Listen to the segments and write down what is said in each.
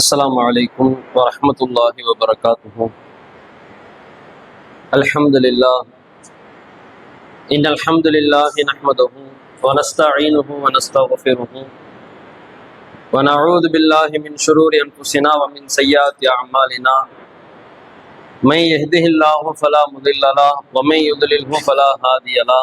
السلام عليكم ورحمة الله وبركاته الحمد لله إن الحمد لله نحمده ونستعينه ونستغفره ونعوذ بالله من شرور أنفسنا ومن سيئات أعمالنا من يهده الله فلا مضل له، ومن يضلله فلا هادي له۔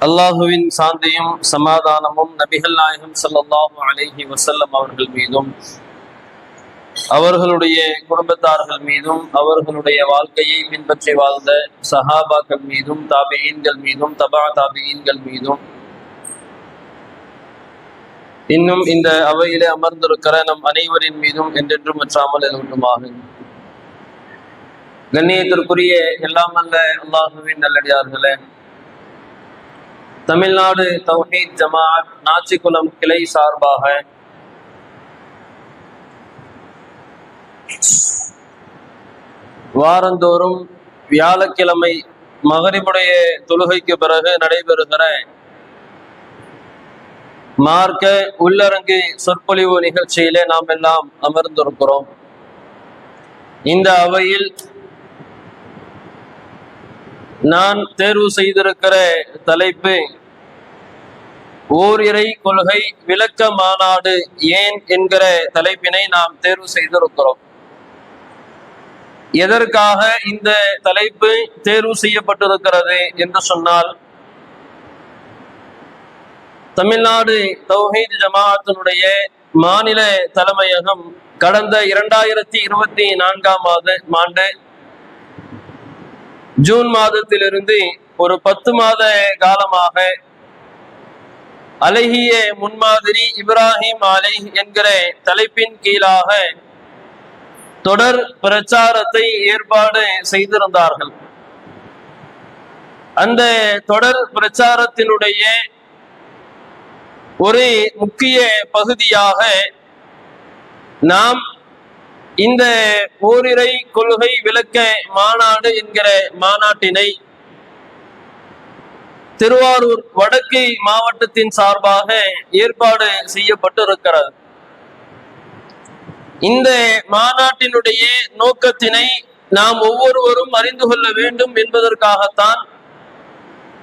அல்லாஹுவின் சாந்தியும் சமாதானமும் நபிகள் நாயகம் ஸல்லல்லாஹு அலைஹி வசல்லம் அவர்கள் மீதும் அவர்களுடைய குடும்பத்தார்கள் மீதும் அவர்களுடைய வாழ்க்கையை பின்பற்றி வாழ்ந்த சஹாபாக்கள் மீதும் தாபியீன்கள் மீதும் தபா தாபியீன்கள் மீதும் இன்னும் இந்த அவையிலே அமர்ந்திருக்கிற நம் அனைவரின் மீதும் என்றென்றும் மற்றாமல் எழுண்டுமாக கண்ணியத்திற்குரிய எல்லாம் அல்ல அல்லாஹுவின் நல்லடியார்களே தமிழ்நாடு தௌஹீத் ஜமாத் நாச்சிக்குளம் கிளை சார்பாக. வாரந்தோறும் வியாழக்கிழமை மகரிபுடைய தொழுகைக்கு பிறகு நடைபெறுகிற மார்க்க உள்ளரங்கு சொற்பொழிவு நிகழ்ச்சியிலே நாம் எல்லாம் அமர்ந்திருக்கிறோம். இந்த அவையில் நான் தேர்வு செய்திருக்கிற தலைப்பு ஓரிரை கொள்கை விளக்க மாநாடு ஏன் என்கிற தலைப்பினை நாம் தேர்வு செய்திருக்கிறோம். எதற்காக இந்த தலைப்பு தேர்வு செய்யப்பட்டிருக்கிறது என்று சொன்னால் தமிழ்நாடு தௌஹீத் ஜமாஅத்தினுடைய மாநில தலைமையகம் கடந்த இரண்டாயிரத்தி இருபத்தி நான்காம் ஆண்டு ஜூன் மாதத்திலிருந்து ஒரு பத்து மாத காலமாக அழகிய முன்மாதிரி இப்ராஹிம் அலை என்கிற தலைப்பின் கீழாக தொடர் பிரச்சாரத்தை ஏற்பாடு செய்திருந்தார்கள். அந்த தொடர் பிரச்சாரத்தினுடைய ஒரு முக்கிய பகுதியாக நாம் இந்த ஓரிரை கொள்கை விளக்க மாநாடு என்கிற மாநாட்டினை திருவாரூர் வடக்கு மாவட்டத்தின் சார்பாக ஏற்பாடு செய்யப்பட்டிருக்கிறது. இந்த மாநாட்டினுடைய நோக்கத்தினை நாம் ஒவ்வொருவரும் அறிந்து கொள்ள வேண்டும் என்பதற்காகத்தான்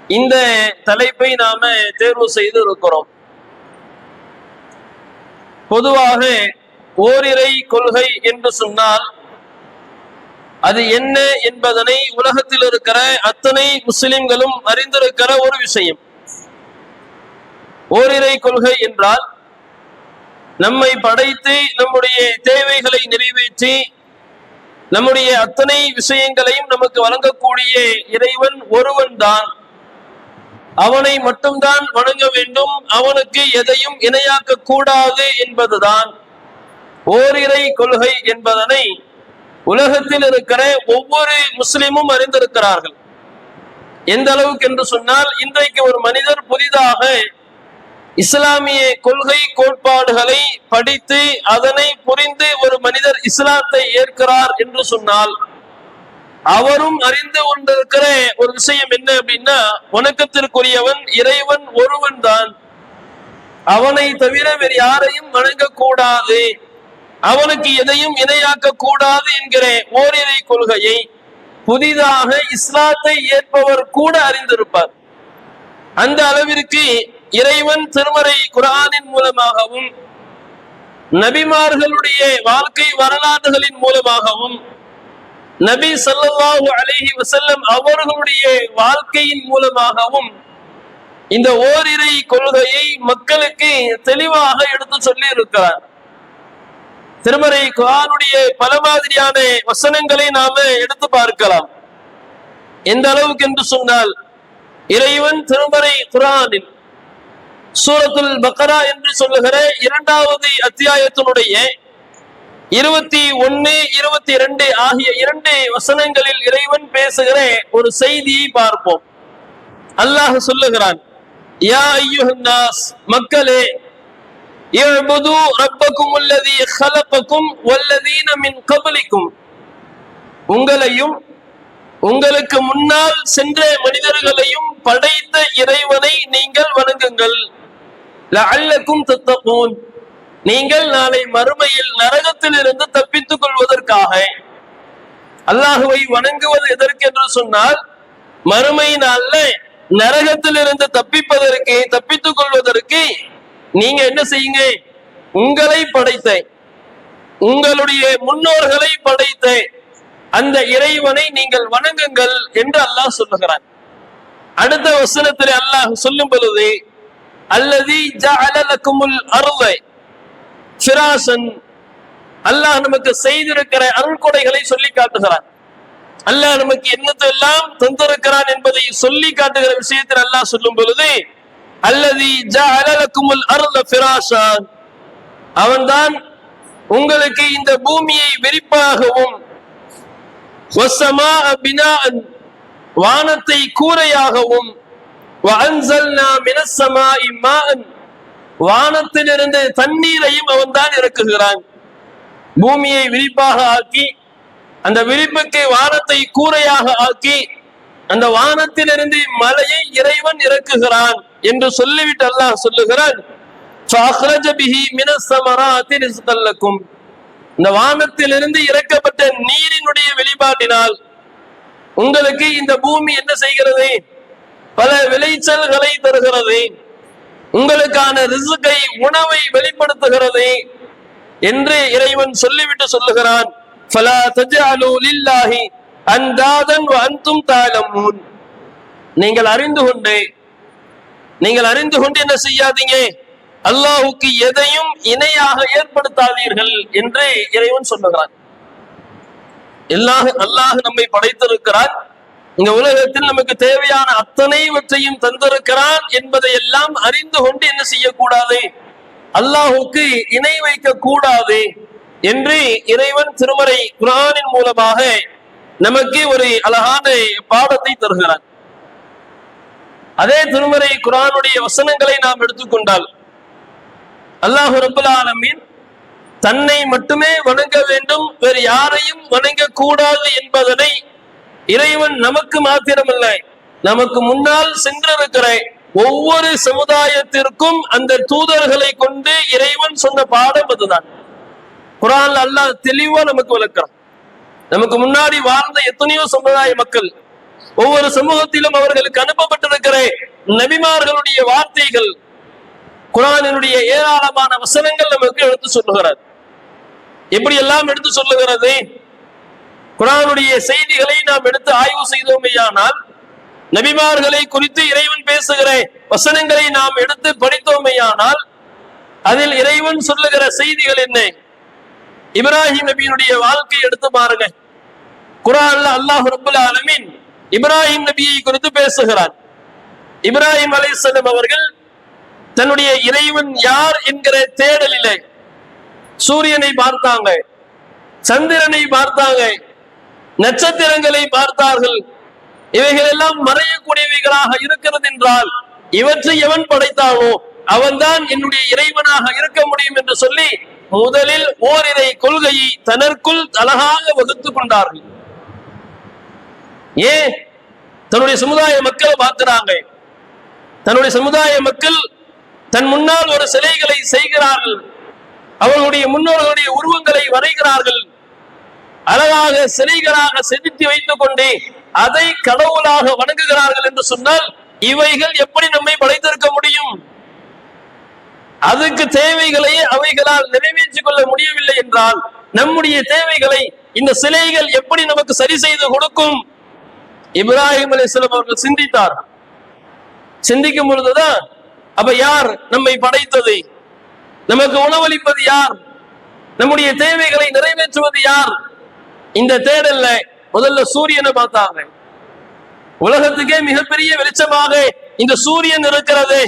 இந்த தலைப்பை நாம தேர்வு செய்து இருக்கிறோம் பொதுவாக ஓரிரை கொள்கை என்று சொன்னால் அது என்ன என்பதனை உலகத்தில் இருக்கிற அத்தனை முஸ்லிம்களும் அறிந்திருக்கிற ஒரு விஷயம். ஓரிரை கொள்கை என்றால் நம்மை படைத்து நம்முடைய தேவைகளை நிறைவேற்றி நம்முடைய அத்தனை விஷயங்களையும் நமக்கு வழங்கக்கூடிய இறைவன் ஒருவன் தான் அவனை மட்டும்தான் வணங்க வேண்டும் அவனுக்கு எதையும் இணையாக்க கூடாது என்பதுதான். ஓரிரை கொள்கை என்பதனை உலகத்தில் இருக்கிற ஒவ்வொரு முஸ்லிமும் அறிந்திருக்கிறார்கள். எந்த அளவுக்கு என்று சொன்னால் இன்றைக்கு ஒரு மனிதர் புதிதாக இஸ்லாமிய கொள்கை கோட்பாடுகளை படித்து அதனை புரிந்து ஒரு மனிதர் இஸ்லாத்தை ஏற்கிறார் என்று சொன்னால் அவரும் அறிந்து கொண்டிருக்கிற ஒரு விஷயம் என்ன அப்படின்னா வணக்கத்திற்குரியவன் இறைவன் ஒருவன் தான். அவனை தவிர வேறு யாரையும் வணங்கக்கூடாது. அவனுக்கு எதையும் இணையாக்க கூடாது என்கிற ஓரிரை கொள்கையை புதிதாக இஸ்லாத்தை ஏற்பவர் கூட அறிந்திருப்பார். அந்த அளவிற்கு இறைவன் திருமறை குரானின் மூலமாகவும் நபிமார்களுடைய வாழ்க்கை வரலாறுகளின் மூலமாகவும் நபி சல்லாஹூ அலஹி வசல்லம் அவர்களுடைய வாழ்க்கையின் மூலமாகவும் இந்த ஓரிரை கொள்கையை மக்களுக்கு தெளிவாக எடுத்து சொல்லி இருக்கிறார் திருமறை குரானுடைய பல மாதிரியான வசனங்களை நாம எடுத்து பார்க்கலாம். எந்த அளவுக்கு என்று சொன்னால் இறைவன் திருமறை குரானில் சூரத்துல் பக்கரா என்று சொல்லுகிற இரண்டாவது அத்தியாயத்தினுடைய இருபத்தி ஒன்னு இருபத்தி ரெண்டு ஆகிய இரண்டு வசனங்களில் இறைவன் பேசுகிற ஒரு செய்தியை பார்ப்போம். அல்லாஹ் சொல்லுகிறான் யா ஐயுஹன்னாஸ் மக்களே இஅ்புது ரப்பக்கும் அல்லதி خلقكم والذين من قبلكم உங்களையும் உங்களுக்கு முன்னால் சென்ற மனிதர்களையும் படைத்த இறைவனை நீங்கள் வணங்குங்கள் லஅல்லக்கும் தத்தகூன் நீங்கள் நாளை மறுமையில் நரகத்தில் இருந்து தப்பித்துக் கொள்வதற்காக அல்லாஹுவை வணங்குவது எதற்கென்று சொன்னால் மறுமை நாள்ல நரகத்தில் இருந்து தப்பிப்பதற்கு தப்பித்துக் கொள்வதற்கு நீங்க என்ன செய்யுங்க? உங்களை படைத்த உங்களுடைய முன்னோர்களை படைத்த அந்த இறைவனை நீங்கள் வணங்குங்கள் என்று அல்லாஹ் சொல்லுகிறான். அடுத்த வசனத்தில் அல்லாஹ் சொல்லும் பொழுது அல்லது ஜஅலலக்குமுல் அருளை சிராசன் அல்லாஹ் நமக்கு செய்திருக்கிற அருள்கொடைகளை சொல்லி காட்டுகிறான். அல்லாஹ் நமக்கு என்னத்தை எல்லாம் தந்திருக்கிறான் என்பதை சொல்லி காட்டுகிற விஷயத்தில் அல்லாஹ் சொல்லும் பொழுது அல்லதி ஜஅல லக்குமுல் அருள அவன்தான் உங்களுக்கு இந்த பூமியை விரிப்பாகவும் வசமாஅ பினாஅன் வானத்தை கூரையாகவும் வானத்திலிருந்து தண்ணீரையும் அவன்தான் இறக்குகிறான். பூமியை விரிப்பாக ஆக்கி அந்த விரிப்புக்கு வானத்தை கூரையாக ஆக்கி அந்த வானத்திலிருந்து மலையை இறைவன் இறக்குகிறான். என்று சொல்லிவிட்டு அல்லாஹ் சொல்லுகிறான் இந்த வானத்திலிருந்து இறக்கப்பட்ட நீரினுடைய வெளிப்பாட்டினால் உங்களுக்கு இந்த பூமி என்ன செய்கிறது? பல விளைச்சல்களை தருகிறது. உங்களுக்கான ரிசுக்கை உணவை வெளிப்படுத்துகிறது என்று இறைவன் சொல்லிவிட்டு சொல்லுகிறான் நீங்கள் அறிந்து கொண்டு நீங்கள் அறிந்து கொண்டு என்ன செய்யாதீங்க? அல்லாஹுக்கு எதையும் இணையாக ஏற்படுத்தாதீர்கள் என்று இறைவன் சொல்லுகிறான். எல்லா அல்லாஹ் நம்மை படைத்திருக்கிறான். இந்த உலகத்தில் நமக்கு தேவையான அத்தனைவற்றையும் தந்திருக்கிறான் என்பதை எல்லாம் அறிந்து கொண்டு என்ன செய்யக்கூடாது? அல்லாஹுக்கு இணை வைக்க கூடாது என்று இறைவன் திருமறை குரானின் மூலமாக நமக்கு ஒரு அழகான பாடத்தை தருகிறான். அதே திருமறை குரானுடைய வசனங்களை நாம் எடுத்துக்கொண்டால் அல்லாஹு ரபுல் ஆலமீன் தன்னை மட்டுமே வணங்க வேண்டும் வேறு யாரையும் வணங்க கூடாது என்பதனை இறைவன் நமக்கு மாத்திரமல்ல நமக்கு முன்னால் சென்றிருக்கிற ஒவ்வொரு சமுதாயத்திற்கும் அந்த தூதர்களை கொண்டு இறைவன் சொன்ன பாடம் அதுதான். குரான் அல்லாஹ் தெளிவா நமக்கு விளக்கிறான் நமக்கு முன்னாடி வாழ்ந்த எத்தனையோ சமுதாய மக்கள் ஒவ்வொரு சமூகத்திலும் அவர்களுக்கு அனுப்பப்பட்டிருக்கிற நபிமார்களுடைய வார்த்தைகள் குரானினுடைய ஏராளமான வசனங்கள் நமக்கு எடுத்து சொல்லுகிறது எப்படி எல்லாம் எடுத்து சொல்லுகிறது? குரானுடைய செய்திகளை நாம் எடுத்து ஆய்வு செய்தோமேயானால் நபிமார்களை குறித்து இறைவன் பேசுகிற வசனங்களை நாம் எடுத்து படித்தோமேயானால் அதில் இறைவன் சொல்லுகிற செய்திகள் என்ன? இப்ராஹிம் நபியினுடைய வாழ்க்கை எடுத்து பாருங்க. குரான்ல அல்லாஹ் ரபுல் ஆலமின் இப்ராஹிம் நபியை குறித்து பேசுகிறார். இப்ராஹிம் அலைஹிஸ்ஸலாம் அவர்கள் தன்னுடைய இறைவன் யார் என்கிற தேடலிலே சூரியனை பார்த்தாங்க சந்திரனை பார்த்தாங்க நட்சத்திரங்களை பார்த்தார்கள். இவைகள் எல்லாம் மறையக்கூடியவைகளாக இருக்கிறது என்றால் இவற்றை எவன் படைத்தானோ அவன்தான் என்னுடைய இறைவனாக இருக்க முடியும் என்று சொல்லி முதலில் ஓரிரை கொள்கையை தனக்குள் அழகாக வகுத்துக் கொண்டார்கள். ஏன்? தன்னுடைய சமுதாய மக்கள் பார்க்கிறாங்க தன்னுடைய சமுதாய மக்கள் தன் முன்னால் ஒரு சிலைகளை செய்கிறார்கள். அவர்களுடைய முன்னோர்களுடைய உருவங்களை வரைகிறார்கள். அழகாக சிலைகளாக செதுக்கி வைத்துக் கொண்டே அதை கடவுளாக வணங்குகிறார்கள் என்று சொன்னால் இவைகள் எப்படி நம்மை படைத்திருக்க முடியும்? அதுக்கு தேவைகளை அவைகளால் நிறைவேற்றிக் கொள்ள முடியவில்லை என்றால் நம்முடைய தேவைகளை இந்த சிலைகள் எப்படி நமக்கு சரி செய்து கொடுக்கும்? இப்ராஹிம் அலிஸ்லாம் அவர்கள் சிந்தித்தார். சிந்திக்கும் பொழுதுதான் அப்ப யார் நம்மை படைத்தது? நமக்கு உணவளிப்பது யார்? நம்முடைய தேவைகளை நிறைவேற்றுவது யார்? இந்த தேடல்ல முதல்ல சூரியனை பார்த்தாங்க. உலகத்துக்கே மிகப்பெரிய வெளிச்சமாக இந்த சூரியன் இருக்கிறது.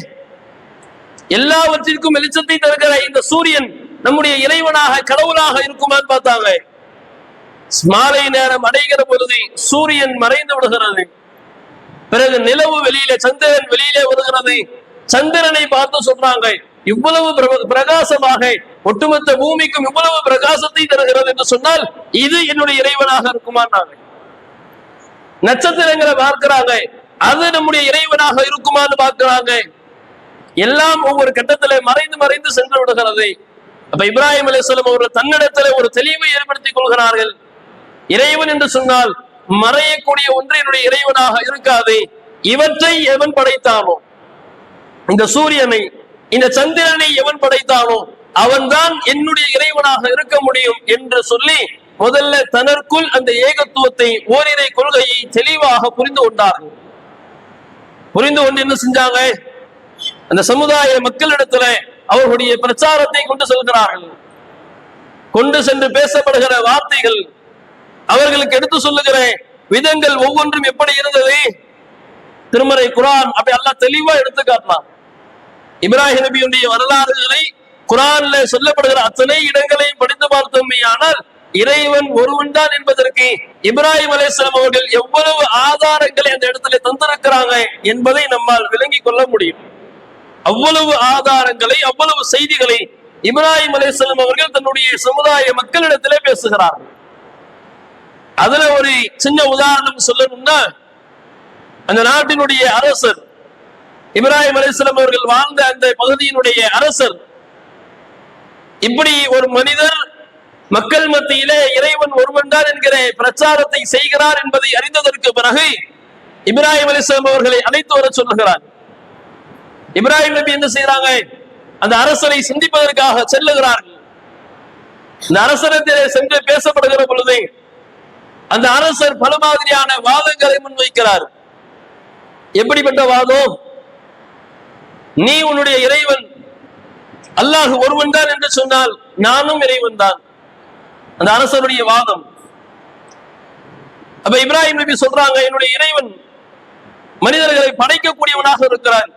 எல்லாவற்றிற்கும் வெளிச்சத்தை தருகிற இந்த சூரியன் நம்முடைய இறைவனாக கடவுளாக இருக்குமான்னு பார்த்தாங்க. மாலை நேரம் அடைகிற பொழுது சூரியன் மறைந்து விடுகிறது. பிறகு நிலவு வெளியில சந்திரன் வெளியிலே வருகிறது. சந்திரனை பார்த்து சொல்றாங்க இவ்வளவு பிரகாசமாக ஒட்டுமொத்த பூமிக்கும் இவ்வளவு பிரகாசத்தை தருகிறது என்று சொன்னால் இது என்னுடைய இறைவனாக இருக்குமான்னாங்க. நட்சத்திரங்களை பார்க்கிறாங்க அது நம்முடைய இறைவனாக இருக்குமான்னு பார்க்கிறாங்க. எல்லாம் ஒவ்வொரு கட்டத்திலே மறைந்து மறைந்து சென்று விடுகிறது. அப்ப இப்ராஹிம் அலிஸ்லாம் அவர்கள் தன்னிடத்திலே ஒரு தெளிவை ஏற்படுத்திக் கொள்கிறார்கள். இறைவன் என்று சொன்னால் மறையக்கூடிய ஒன்று என்னுடைய இறைவனாக இருக்காது இவற்றை எவன் படைத்தானோ? இந்த சூரியனை இந்த சந்திரனை எவன் படைத்தானோ அவன்தான் என்னுடைய இறைவனாக இருக்க முடியும் என்று சொல்லி முதல்ல தனக்குள் அந்த ஏகத்துவத்தை ஓரிரை கொள்கையை தெளிவாக புரிந்து கொண்டார்கள் புரிந்து கொண்டு என்ன செஞ்சாங்க? அந்த சமுதாய மக்களிடத்துல அவர்களுடைய பிரச்சாரத்தை கொண்டு செல்கிறார்கள். கொண்டு சென்று பேசப்படுகிற வார்த்தைகள் அவர்களுக்கு எடுத்து சொல்லுகிறேன். விதங்கள் ஒவ்வொன்றும் எப்படி இருந்தது? திருமறை குரான் அப்படி அல்லா தெளிவா எடுத்து காட்டலாம் இப்ராஹிம் நபியுடைய வரலாறுகளை குரான்ல சொல்லப்படுகிற அத்தனை இடங்களையும் படித்து பார்த்தோமேயானால் இறைவன் ஒருவன் தான் என்பதற்கு இப்ராஹிம் அலைஹிஸ்ஸலாம் அவர்கள் எவ்வளவு ஆதாரங்களை அந்த இடத்துல தந்திருக்கிறாங்க என்பதை நம்மால் விளங்கிக் கொள்ள முடியும். அவ்வளவு ஆதாரங்களை அவ்வளவு செய்திகளை இப்ராஹிம் அலைஹிஸ்ஸலாம் அவர்கள் தன்னுடைய சமுதாய மக்களிடத்திலே பேசுகிறார்கள் அதுல ஒரு சின்ன உதாரணம் சொல்லணும்னா அந்த நாட்டினுடைய அரசர் இப்ராஹிம் அலிஸ்லாம் அவர்கள் வாழ்ந்த அந்த பகுதியினுடைய அரசர் இப்படி ஒரு மனிதர் மக்கள் மத்தியிலே இறைவன் ஒருவன் தான் என்கிற பிரச்சாரத்தை செய்கிறார் என்பதை அறிந்ததற்கு பிறகு இப்ராஹிம் அலிஸ்லாம் அவர்களை அழைத்து வர சொல்லுகிறார். இப்ராஹிம் நபி என்ன செய்யறாங்க அந்த அரசரை சந்திப்பதற்காக செல்லுகிறார்கள். இந்த அரசரத்திலே சென்று பேசப்படுகிற பொழுது அந்த அரசர் பல மாதிரியான வாதங்களை முன்வைக்கிறார். எப்படிப்பட்ட வாதம்? நீ உன்னுடைய இறைவன் அல்லாஹ் ஒருவன் தான் என்று சொன்னால் நானும் இறைவன் தான். அந்த அரசருடைய வாதம். அப்ப இப்ராஹிம் நபி சொல்றாங்க என்னுடைய இறைவன் மனிதர்களை படைக்கக்கூடியவனாக இருக்கிறான்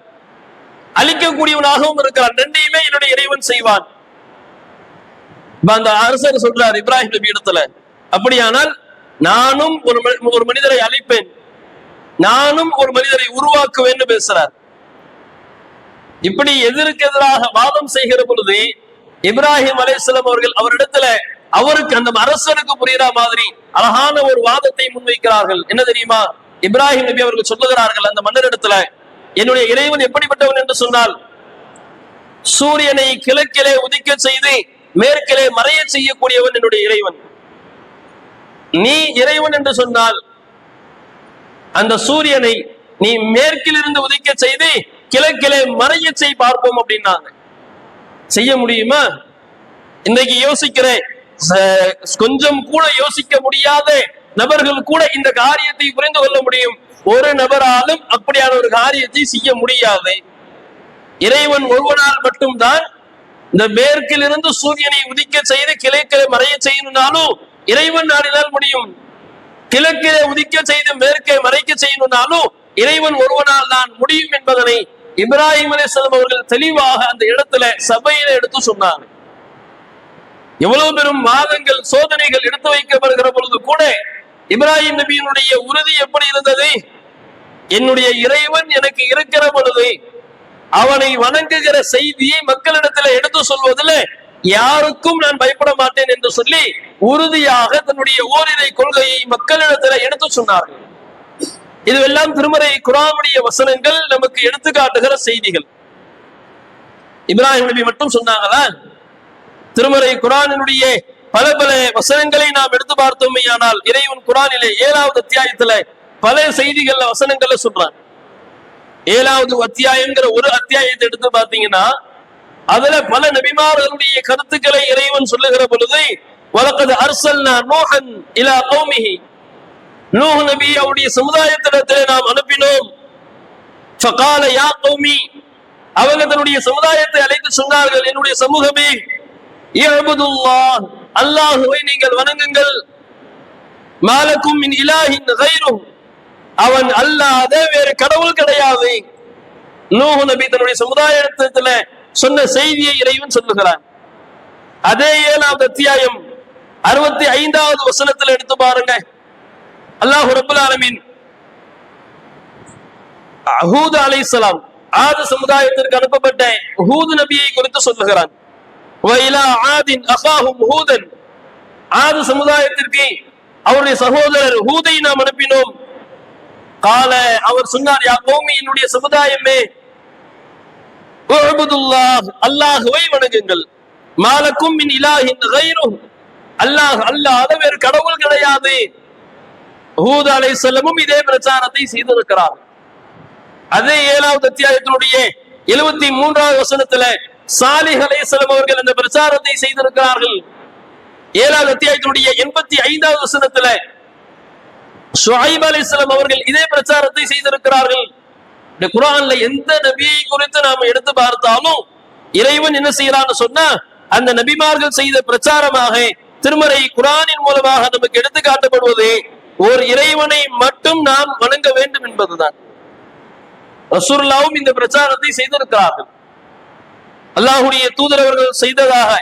அழிக்கக்கூடியவனாகவும் இருக்கிறான் ரெண்டையுமே என்னுடைய இறைவன் செய்வான். அந்த அரசர் சொல்றார் இப்ராஹிம் நபி இடத்துல அப்படியானால் நானும் ஒரு மனி- ஒரு மனிதரை அழிப்பேன். நானும் ஒரு மனிதரை உருவாக்குவேன் பேசுறார். இப்படி எதிருக்கு எதிராக வாதம் செய்கிற பொழுது இப்ராஹிம் அலைஹிஸ்ஸலாம் அவர்கள் அவரிடத்துல அவருக்கு அந்த அரசனுக்கு புரியுற மாதிரி அழகான ஒரு வாதத்தை முன்வைக்கிறார்கள். என்ன தெரியுமா? இப்ராஹிம் நபி அவர்கள் சொல்லுகிறார்கள் அந்த மன்னரிடத்துல என்னுடைய இறைவன் எப்படிப்பட்டவன் என்று சொன்னால் சூரியனை கிழக்கிலே உதிக்க செய்து மேற்கிலே மறைய செய்யக்கூடியவன் என்னுடைய இறைவன். நீ இறைவன் என்று சொன்னால் அந்த சூரியனை நீ மேற்கிலிருந்து உதிக்க செய்து கிழக்கிலே மறைய செய் பார்ப்போம் அப்படின்னாங்க. செய்ய முடியுமா? இன்னைக்கு யோசிக்கிறேன். கொஞ்சம் கூட யோசிக்க முடியாத நபர்கள் கூட இந்த காரியத்தை புரிந்து கொள்ள முடியும். ஒரு நபராலும் அப்படியான ஒரு காரியத்தை செய்ய முடியாது. இறைவன் ஒருவனால் மட்டும்தான் இந்த மேற்கிலிருந்து சூரியனை உதிக்க செய்து கிளைக்கிளை மறைய செய்யணும்னாலும் இறைவன் நாடினால் முடியும். கிழக்கிலே உதிக்க செய்து மேற்கே மறைக்க செய்யணும்னாலும் இறைவன் ஒருவனால் தான் முடியும் என்பதனை இப்ராஹிம் அலைஹிஸ்ஸலாம் அவர்கள் தெளிவாக அந்த இடத்துல சபையில எடுத்து சொன்னாங்க. எவ்வளவு பெரும் வாதங்கள் சோதனைகள் எடுத்து வைக்கப்படுகிற பொழுது கூட இப்ராஹிம் நபியினுடைய உறுதி எப்படி இருந்தது? என்னுடைய இறைவன் எனக்கு இருக்கிற பொழுது அவனை வணங்குகிற செய்தியை மக்களிடத்துல எடுத்து சொல்வதில் யாருக்கும் நான் பயப்பட மாட்டேன் என்று சொல்லி உறுதியாக தன்னுடைய ஓரிரை கொள்கையை மக்களிடத்துல எடுத்து சொன்னார்கள். இதுவெல்லாம் திருமறை குரானுடைய வசனங்கள் நமக்கு எடுத்துக்காட்டுகிற செய்திகள். இப்ராஹிம் நபி மட்டும் சொன்னாங்களா திருமறை குரானினுடைய பல பல வசனங்களை நாம் எடுத்து பார்த்தோமேயானால் இறைவன் குரானிலே ஏழாவது அத்தியாயத்துல பல செய்திகள்ல வசனங்கள்ல சொல்றான். ஏழாவது அத்தியாயங்கிற ஒரு அத்தியாயத்தை எடுத்து பார்த்தீங்கன்னா அதுல பல நபிமார்களுடைய கருத்துக்களை இறைவன் சொல்லுகிற பொழுது வழக்கது அர்சல்னா நூஹன் இலா கௌமிஹி. நூஹ் நபி அவருடைய சமுதாயத்திடத்திலே நாம் அனுப்பினோம். ஃபகால யா கௌமி. அவங்க தன்னுடைய சமுதாயத்தை அழைத்து சொன்னார்கள் என்னுடைய சமூகமே இயபுதுல்லாஹ் அல்லாஹுவை நீங்கள் வணங்குங்கள். மாலக்கும் மின் இலாஹின் கைரும் அவன் அல்லாத வேறு கடவுள் கிடையாது. நூஹ் நபி தன்னுடைய சமுதாயத்துல சொன்ன செய்தியை இறைவன் சொல்லுகிறான். அதே ஏழாவது அத்தியாயம் அறுபத்தி ஐந்தாவது வசனத்துல எடுத்து பாருங்க. அல்லாஹ் ரபுல் ஆலமீன் அலை அலைஹிஸ்ஸலாம் ஆது சமுதாயத்திற்கு அனுப்பப்பட்ட ஹூது நபியை குறித்து சொல்லுகிறான். வைலா ஆதின் அகாஹும் ஹூதன். ஆது சமுதாயத்திற்கு அவருடைய சகோதரர் ஹூதை நாம் அனுப்பினோம். கால அவர் சொன்னார் யா கோமி என்னுடைய சமுதாயமே அல்லாஹுவை வணங்குங்கள் மாலக்கும் மின் இலாஹின் கைரும் அல்லாஹ் அல்லாத வேறு கடவுள் கிடையாது. ஹூத் செல்லமும் இதே பிரச்சாரத்தை செய்திருக்கிறார். அதே ஏழாவது அத்தியாயத்தினுடைய எழுபத்தி மூன்றாவது வசனத்துல சாலிஹ் அலைஹிஸ்ஸலாம் அவர்கள் அந்த பிரச்சாரத்தை செய்திருக்கிறார்கள். ஏழாவது அத்தியாயத்தினுடைய எண்பத்தி ஐந்தாவது வசனத்துல ஷுஹைப் அலை செல்லம் அவர்கள் இதே பிரச்சாரத்தை செய்திருக்கிறார்கள். இந்த குரான்ல எந்த நபியை குறித்து நாம எடுத்து பார்த்தாலும் இறைவன் என்ன செய்யறான்னு சொன்னா அந்த நபிமார்கள் செய்த பிரச்சாரமாக திருமறை குரானின் மூலமாக நமக்கு எடுத்து காட்டப்படுவது ஒரு இறைவனை மட்டும் நாம் வணங்க வேண்டும் என்பதுதான். ரசூர்லாவும் இந்த பிரச்சாரத்தை செய்திருக்கிறார்கள். அல்லாஹுடைய தூதரவர்கள் செய்ததாக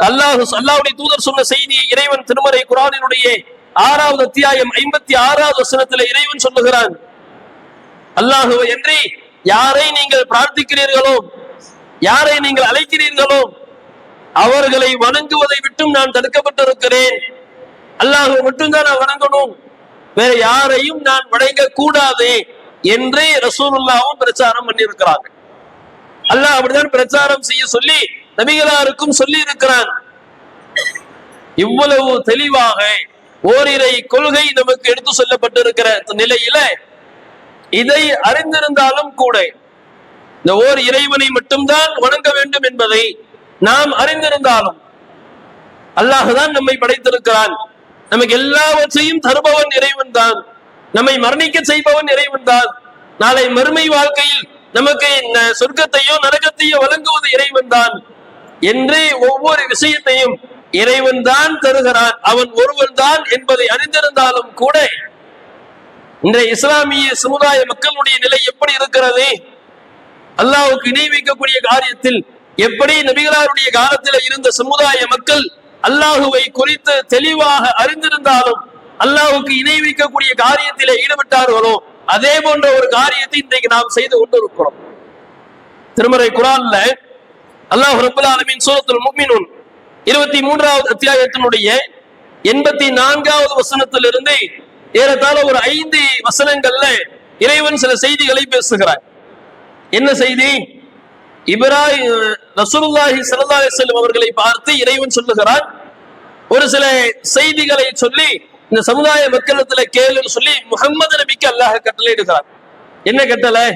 அல்லாஹ் அல்லாஹுடைய தூதர் சொன்ன செய்தியை இறைவன் திருமறை குரானினுடைய ஆறாவது அத்தியாயம் ஐம்பத்தி ஆறாவது வசனத்துல இறைவன் சொல்லுகிறான். அல்லாஹுவை என்று யாரை நீங்கள் பிரார்த்திக்கிறீர்களோ யாரை நீங்கள் அழைக்கிறீர்களோ அவர்களை வணங்குவதை விட்டும் நான் தடுக்கப்பட்டிருக்கிறேன். அல்லாஹுவை மட்டும்தான் நான் வணங்கணும். வேற யாரையும் நான் வணங்க கூடாது என்று ரசூலுல்லாவும் பிரச்சாரம் பண்ணியிருக்கிறார்கள். அல்லாஹ் அப்படிதான் பிரச்சாரம் செய்ய சொல்லி நபிகளாருக்கும் சொல்லி இருக்கிறான் இவ்வளவு தெளிவாக ஓரிரை கொள்கை நமக்கு எடுத்து சொல்லப்பட்டிருக்கிற நிலையில இதை அறிந்திருந்தாலும் கூட இந்த ஓர் இறைவனை மட்டும்தான் வணங்க வேண்டும் என்பதை நாம் அறிந்திருந்தாலும் அல்லாஹுதான் நம்மை படைத்திருக்கிறான். நமக்கு எல்லாவற்றையும் தருபவன் இறைவன் தான். நம்மை மரணிக்க செய்பவன் இறைவன் தான். நாளை மறுமை வாழ்க்கையில் நமக்கு இந்த சொர்க்கத்தையோ நரகத்தையோ வழங்குவது இறைவன் தான். என்று ஒவ்வொரு விஷயத்தையும் இறைவன் தான் தருகிறான். அவன் ஒருவன் தான் என்பதை அறிந்திருந்தாலும் கூட இன்றைய இஸ்லாமிய சமுதாய மக்களுடைய நிலை எப்படி இருக்கிறது? அல்லாவுக்கு இணை வைக்கக்கூடிய காரியத்தில் எப்படி நபிகளாருடைய காலத்தில் இருந்த சமுதாய மக்கள் அல்லாஹுவை குறித்து தெளிவாக அறிந்திருந்தாலும் அல்லாஹுக்கு இணை வைக்கக்கூடிய காரியத்தில் ஈடுபட்டார்களோ அதே போன்ற ஒரு காரியத்தை இன்றைக்கு நாம் செய்து கொண்டிருக்கிறோம். திருமறை குரான்ல அல்லாஹ் ரபுல் ஆலமின் சூரத்துல் முக்மினூன் இருபத்தி மூன்றாவது அத்தியாயத்தினுடைய எண்பத்தி நான்காவது வசனத்திலிருந்து ஏறத்தாழ ஒரு ஐந்து வசனங்கள்ல இறைவன் சில செய்திகளை பேசுகிறார். என்ன செய்தி? இப்ராஹிம் ரசூலுல்லாஹி சல்லா செல்லும் அவர்களை பார்த்து இறைவன் சொல்லுகிறான். ஒரு சில செய்திகளை சொல்லி இந்த சமுதாய மக்களத்துல கேளுன்னு சொல்லி முகமது நபிக்கு அல்லாஹ் கட்டளையிடுகிறார் என்ன கட்டளை?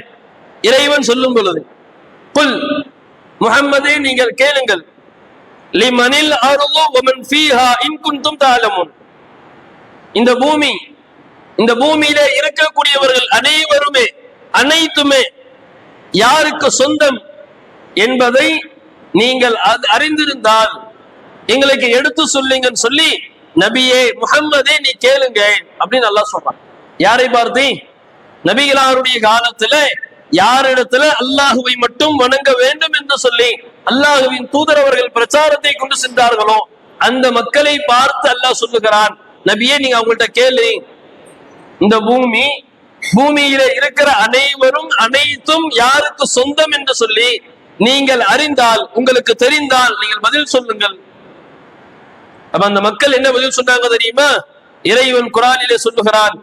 இறைவன் சொல்லும் பொழுது புல் முகம்மதே நீங்கள் கேளுங்கள். லிமனில் அருளு ஒமன் ஃபீஹா இன் குன்தும் தாலமுன். இந்த பூமி இந்த பூமியில இருக்கக்கூடியவர்கள் அனைவருமே அனைத்துமே யாருக்கு சொந்தம் என்பதை நீங்கள் அறிந்திருந்தால் எங்களுக்கு எடுத்து சொல்லுங்கன்னு சொல்லி நபியே முகம்மதே நீ கேளுங்க அப்படின்னு நல்லா சொல்றான். யாரை பார்த்து? நபிகளாருடைய காலத்துல யாரிடத்துல அல்லாஹுவை மட்டும் வணங்க வேண்டும் என்று சொல்லி அல்லாஹுவின் தூதரவர்கள் பிரச்சாரத்தை கொண்டு சென்றார்களோ அந்த மக்களை பார்த்து அல்லாஹ் சொல்லுகிறான் நபியே நீங்க அவங்கள்ட்ட கேளு இந்த பூமி பூமியில இருக்கிற அனைவரும் அனைத்தும் யாருக்கு சொந்தம் என்று சொல்லி நீங்கள் அறிந்தால் உங்களுக்கு தெரிந்தால் நீங்கள் பதில் சொல்லுங்கள். அப்ப அந்த மக்கள் என்ன பதில் சொன்னாங்க தெரியுமா? இறைவன் குரானிலே சொல்லுகிறான்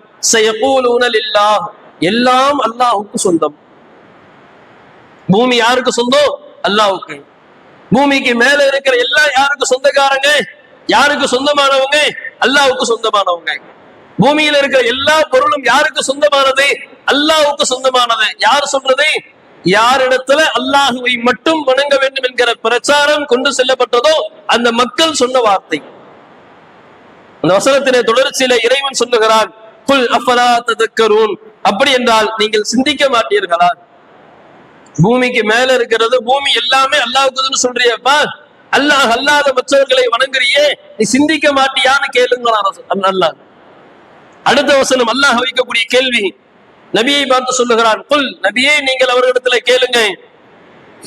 எல்லாம் அல்லாஹுக்கு சொந்தம். பூமி யாருக்கு சொந்தம்? அல்லாஹுக்கு. பூமிக்கு மேல இருக்கிற எல்லாம் யாருக்கு சொந்தக்காரங்க? யாருக்கு சொந்தமானவங்க? அல்லாவுக்கு சொந்தமானவங்க. பூமியில இருக்கிற எல்லா பொருளும் யாருக்கு சொந்தமானது? அல்லாஹுக்கு சொந்தமானது. யார் சொல்றது? யாரிடத்துல அல்லாஹுவை மட்டும் வணங்க வேண்டும் என்கிற பிரச்சாரம் கொண்டு செல்லப்பட்டதோ அந்த மக்கள் சொன்ன வார்த்தை. அந்த வசனத்திலே தொடர்ச்சியில இறைவன் சொல்லுகிறான் புல் அஃபலா ததக்கரூன். அப்படி என்றால் நீங்கள் சிந்திக்க மாட்டீர்களா? பூமிக்கு மேல இருக்கிறது பூமி எல்லாமே அல்லாஹ்வுக்குன்னு சொல்றியப்பா அல்லாஹ் அல்லாத மற்றவர்களை வணங்குறியே. நீ சிந்திக்க மாட்டியான்னு கேளுங்களா அல்லாஹ். அடுத்த வசனம் அல்லாஹ் வைக்கக்கூடிய கேள்வி. நபியை பார்த்து சொல்லுகிறான் புல் நபியே நீங்கள் அவர்களிடத்துல கேளுங்க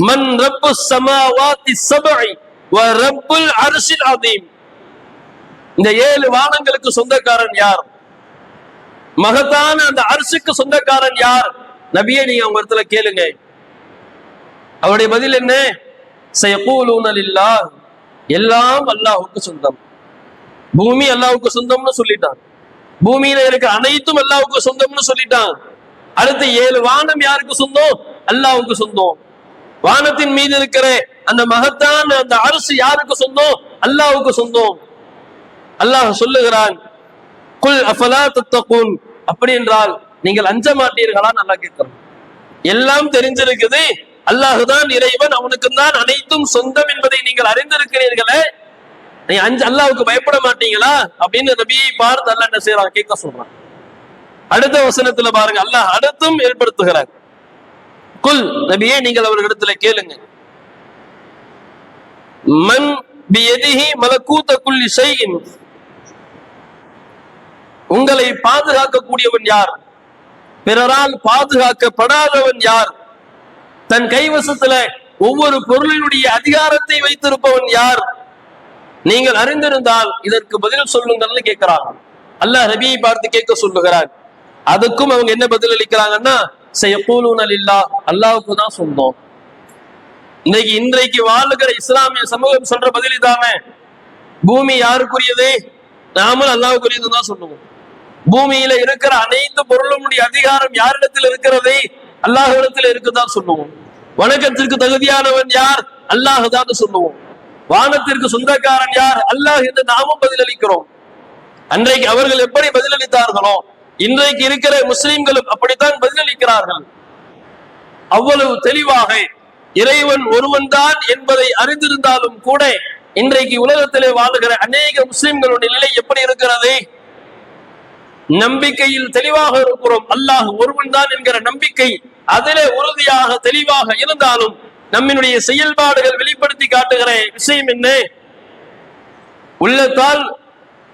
மன் ரப்பு சமாவாத்தி சபை வ ரப்புல் அரசில் அதீம் இந்த ஏழு வானங்களுக்கு சொந்தக்காரன் யார்? மகத்தான அந்த அரசுக்கு சொந்தக்காரன் யார்? நபியை நீங்க அவங்க இடத்துல கேளுங்க அவருடைய பதில் என்ன? செய்யக்கூலூனலில்லா எல்லாம் அல்லாஹுக்கு சொந்தம். பூமி அல்லாஹுக்கு சொந்தம்னு சொல்லிட்டான். பூமியில இருக்க அனைத்தும் அல்லாவுக்கு சொந்தம்னு சொல்லிட்டான். அடுத்து ஏழு வானம் யாருக்கு சொந்தம்? அல்லாவுக்கு சொந்தம். வானத்தின் மீது இருக்கிற அந்த மகத்தான அந்த அரசு யாருக்கு சொந்தம்? அல்லாவுக்கு சொந்தம். அல்லாஹ் சொல்லுகிறான் குல் அஃபலா தத்தகுன். அப்படி என்றால் நீங்கள் அஞ்ச மாட்டீர்களா நல்லா கேட்கிறோம் எல்லாம் தெரிஞ்சிருக்குது. அல்லாஹுதான் இறைவன். அவனுக்கு தான் அனைத்தும் சொந்தம் என்பதை நீங்கள் அறிந்திருக்கிறீர்களே. நீ அஞ்சு அல்லாவுக்கு பயப்பட மாட்டீங்களா? அப்படின்னு நபியை பார்த்து அல்லா என்ன செய்யறான் கேட்க சொல்றான் அடுத்த வசனத்துல பாருங்க. அல்லாஹ் அடுத்தும் ஏற்படுத்துகிறார். குல் நபியே நீங்கள் அவர்களிடத்துல கேளுங்க. மன் பியதிஹி மலக்கூத்த குல்லி ஷைஇன் உங்களை பாதுகாக்கக்கூடியவன் யார்? பிறரால் பாதுகாக்கப்படாதவன் யார்? தன் கைவசத்துல ஒவ்வொரு பொருளினுடைய அதிகாரத்தை வைத்திருப்பவன் யார்? நீங்கள் அறிந்திருந்தால் இதற்கு பதில் சொல்லுங்கள்னு கேட்கிறான் அல்லாஹ் ரபியை பார்த்து கேட்க சொல்லுகிறார். அதுக்கும் அவங்க என்ன பதில் அளிக்கிறாங்கன்னா செய்யக்கூலூன் இல்லா அல்லாவுக்கு தான் சொந்தம். இன்னைக்கு இன்றைக்கு வாழுகிற இஸ்லாமிய சமூகம் சொல்ற பதில் இதாமே. பூமி யாருக்குரியது? நாமும் அல்லாவுக்குரியது தான் சொல்லுவோம். பூமியில இருக்கிற அனைத்து பொருளுடைய அதிகாரம் யாரிடத்தில் இருக்கிறது? இடத்துல இருக்குதான் சொல்லுவோம். வணக்கத்திற்கு தகுதியானவன் யார்? அல்லாஹ் தான் சொல்லுவோம். வானத்திற்கு சொந்தக்காரன் யார்? அல்லாஹ் என்று நாமும் பதிலளிக்கிறோம். அன்றைக்கு அவர்கள் எப்படி பதிலளித்தார்களோ இன்றைக்கு இருக்கிற முஸ்லிம்களும் அப்படித்தான் பதிலளிக்கிறார்கள். அவ்வளவு தெளிவாக இறைவன் ஒருவன் தான் என்பதை அறிந்திருந்தாலும் கூட இன்றைக்கு உலகத்திலே வாழுகிற அநேக முஸ்லிம்களுடைய நிலை எப்படி இருக்கிறது? நம்பிக்கையில் தெளிவாக இருக்கிறோம். அல்லாஹ் ஒருவன் தான் என்கிற நம்பிக்கை அதிலே உறுதியாக தெளிவாக இருந்தாலும் நம்மினுடைய செயல்பாடுகள் வெளிப்படுத்தி காட்டுகிற விஷயம் என்ன? உள்ளத்தால்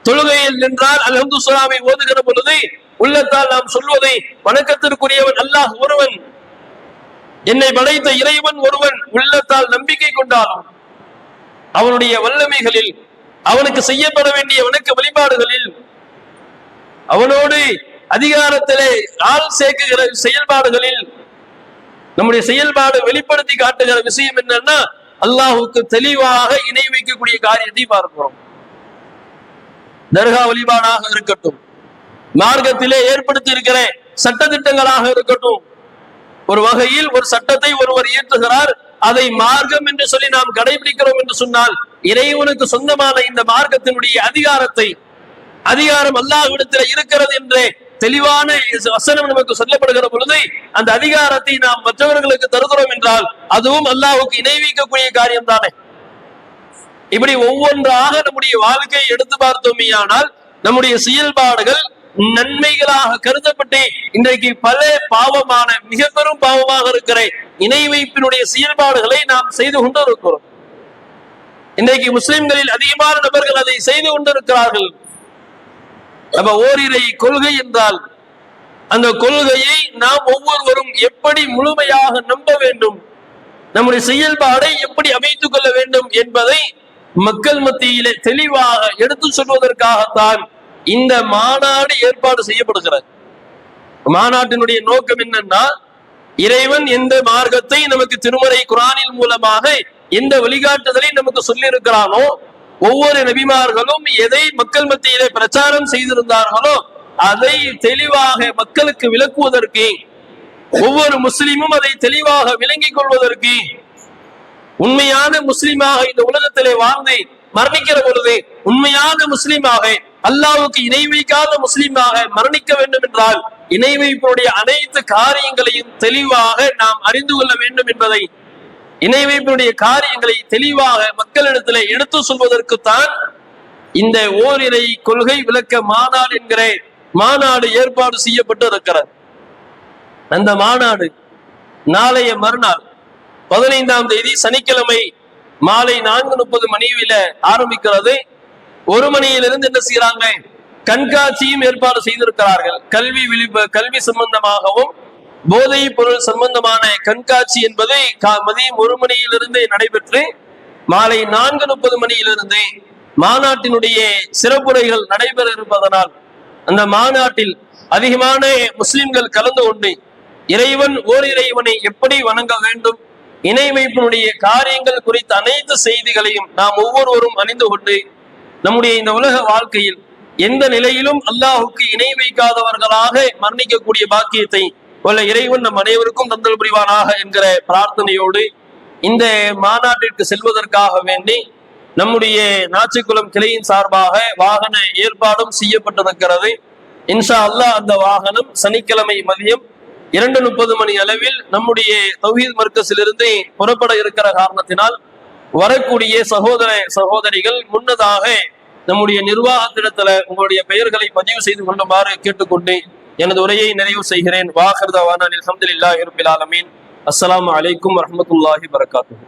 தொழுகையில் நின்றால் அல்ஹம்து சுலாமை ஓதுகிற பொழுது உள்ளத்தால் நாம் சொல்வதை வணக்கத்திற்குரியவன் அல்லாஹ் ஒருவன் என்னை படைத்த இறைவன் ஒருவன் உள்ளத்தால் நம்பிக்கை கொண்டாலும் அவனுடைய வல்லமைகளில் அவனுக்கு செய்யப்பட வேண்டிய வணக்க வழிபாடுகளில் அவனோடு அதிகாரத்திலே ஆள் சேர்க்குகிற செயல்பாடுகளில் நம்முடைய செயல்பாடு வெளிப்படுத்தி காட்டுகிற விஷயம் என்னன்னா அல்லாஹுக்கு தெளிவாக இணை வைக்கக்கூடிய காரியத்தை பார்க்கிறோம் தர்கா வழிபாடாக இருக்கட்டும் மார்க்கத்திலே ஏற்படுத்தி இருக்கிற சட்டத்திட்டங்களாக இருக்கட்டும் ஒரு வகையில் ஒரு சட்டத்தை ஒருவர் இயற்றுகிறார் அதை மார்க்கம் என்று சொல்லி நாம் கடைபிடிக்கிறோம் என்று சொன்னால் இறைவனுக்கு சொந்தமான இந்த மார்க்கத்தினுடைய அதிகாரத்தை அதிகாரம் அல்லாஹ்விடத்தில் இருக்கிறது என்றே தெளிவான வசனம் நமக்கு சொல்லப்படுகிற பொழுது அந்த அதிகாரத்தை நாம் மற்றவர்களுக்கு தருகிறோம் என்றால் அதுவும் அல்லாவுக்கு இணை வைக்கக்கூடிய காரியம் தானே. இப்படி ஒவ்வொன்றாக நம்முடைய வாழ்க்கையை எடுத்து பார்த்தோமேயானால் நம்முடைய செயல்பாடுகள் நன்மைகளாக கருதப்பட்டு இன்றைக்கு பல பாவமான மிக பெரும் பாவமாக இருக்கிற இணை வைப்பினுடைய செயல்பாடுகளை நாம் செய்து கொண்டு இருக்கிறோம் இன்றைக்கு முஸ்லிம்களில் அதிகமான நபர்கள் அதை செய்து கொண்டிருக்கிறார்கள். நம்ம ஓரிரை கொள்கை என்றால் அந்த கொள்கையை நாம் ஒவ்வொருவரும் எப்படி முழுமையாக நம்ப வேண்டும் நம்முடைய செயல்பாடை எப்படி அமைத்துக் கொள்ள வேண்டும் என்பதை மக்கள் மத்தியிலே தெளிவாக எடுத்து சொல்வதற்காகத்தான் இந்த மாநாடு ஏற்பாடு செய்யப்படுகிறது. மாநாட்டினுடைய நோக்கம் என்னன்னா இறைவன் எந்த மார்க்கத்தை நமக்கு திருமறை குரானின் மூலமாக எந்த வழிகாட்டுதலை நமக்கு சொல்லி இருக்கிறானோ ஒவ்வொரு நபிமார்களும் எதை மக்கள் மத்தியிலே பிரச்சாரம் செய்திருந்தார்களோ அதை தெளிவாக மக்களுக்கு விளக்குவதற்கு ஒவ்வொரு முஸ்லிமும் அதை தெளிவாக விளங்கிக் கொள்வதற்கு உண்மையான முஸ்லிமாக இந்த உலகத்திலே வாழ்ந்து மரணிக்கிற பொழுது உண்மையான முஸ்லிமாக அல்லாவுக்கு இணை வைக்காத முஸ்லிமாக மரணிக்க வேண்டும் என்றால் இணை வைப்புடைய அனைத்து காரியங்களையும் தெளிவாக நாம் அறிந்து கொள்ள வேண்டும் என்பதை இணை வைப்பினுடைய காரியங்களை தெளிவாக மக்களிடத்தில் எடுத்து சொல்வதற்குத்தான் இந்த ஓரிரை கொள்கை விளக்க மாநாடு என்கிற மாநாடு ஏற்பாடு செய்யப்பட்டு இருக்கிறது அந்த மாநாடு நாளைய மறுநாள் பதினைந்தாம் தேதி சனிக்கிழமை மாலை நான்கு முப்பது மணியில ஆரம்பிக்கிறது. ஒரு மணியிலிருந்து என்ன செய்யறாங்க கண்காட்சியும் ஏற்பாடு செய்திருக்கிறார்கள். கல்வி விழிப்பு கல்வி சம்பந்தமாகவும் போதைப் பொருள் சம்பந்தமான கண்காட்சி என்பது கா- மதியம் ஒரு மணியிலிருந்து நடைபெற்று மாலை நான்கு முப்பது மணியிலிருந்து மாநாட்டினுடைய சிறப்புரைகள் நடைபெற இருப்பதனால் அந்த மாநாட்டில் அதிகமான முஸ்லிம்கள் கலந்து கொண்டு இறைவன் ஓர் இறைவனை எப்படி வணங்க வேண்டும் இணை வைப்பினுடைய காரியங்கள் குறித்த அனைத்து செய்திகளையும் நாம் ஒவ்வொருவரும் அறிந்து கொண்டு நம்முடைய இந்த உலக வாழ்க்கையில் எந்த நிலையிலும் அல்லாஹுக்கு இணை வைக்காதவர்களாக மரணிக்கக்கூடிய பாக்கியத்தை வல்ல இறைவன் நம் அனைவருக்கும் தந்தல் புரிவானாக என்கிற பிரார்த்தனையோடு இந்த மாநாட்டிற்கு செல்வதற்காக வேண்டி நம்முடைய நாச்சிக்குளம் கிளையின் சார்பாக வாகன ஏற்பாடும் செய்யப்பட்டிருக்கிறது. இன்ஷா அல்லாஹ் அந்த வாகனம் சனிக்கிழமை மதியம் இரண்டு முப்பது மணி அளவில் நம்முடைய தௌஹீத் மர்க்கஸிலிருந்து புறப்பட இருக்கிற காரணத்தினால் வரக்கூடிய சகோதர சகோதரிகள் முன்னதாக நம்முடைய நிர்வாகத்திடத்துல உங்களுடைய பெயர்களை பதிவு செய்து கொள்ளுமாறு கேட்டுக்கொண்டேன் எனது உரையை நிறைவு செய்கிறேன் வாஹர்தவான அல்ஹம்துலில்லாஹி ரப்பில் ஆலமீன் அஸ்ஸலாமு அலைக்கும் வரஹ்மத்துல்லாஹி வரகாத்துஹு